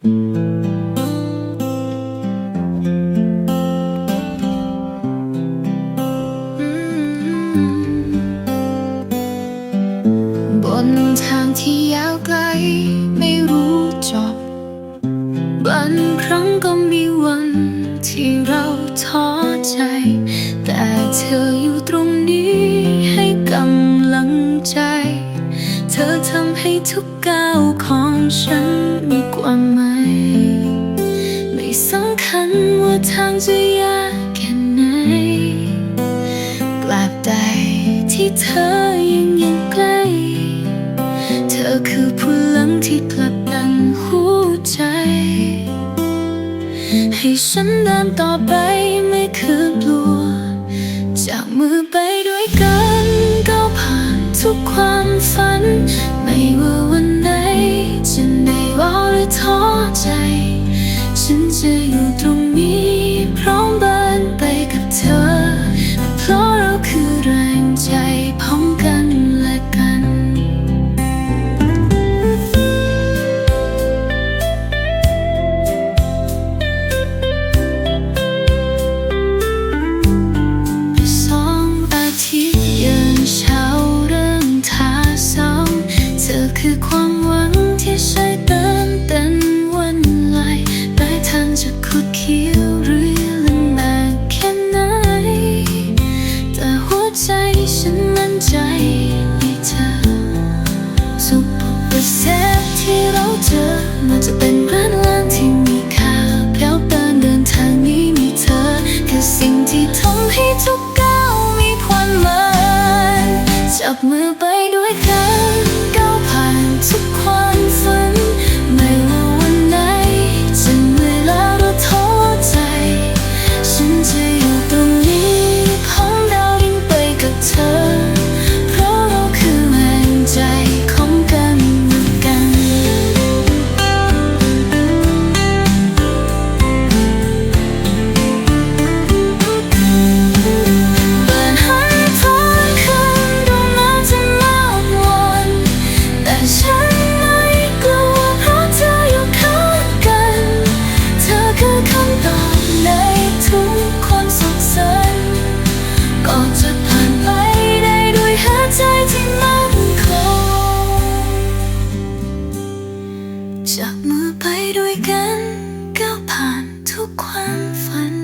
บนทางที่ยาวไกลไม่รู้จบ บางครั้งก็มีวันที่ ทุกก้าวของฉันมีความหมายไม่สำคัญว่าทางจะยากแค่ไหนกลับใดที่เธอยังยังใกล้ เธอคือพลังที่ผลักดันหัวใจ ให้ฉันเดินต่อไปไม่คือกลัว จากมือไปด้วยกันก้าวผ่านทุกความฝัน ไม่ว่าวันไหนจะเหนื่อยล้าหรือท้อใจ ฉันจะอยู่ตรงนี้ เราจอมันจะเป็นร้านล้างที่มีค่าแพ้วเดินเดินทางนี้มีเธอ คือสิ่งที่ทำให้ทุกก้าวมีความหมายจับมือไปด้วยกัน ด้วยกันก้าวผ่านทุกความฝัน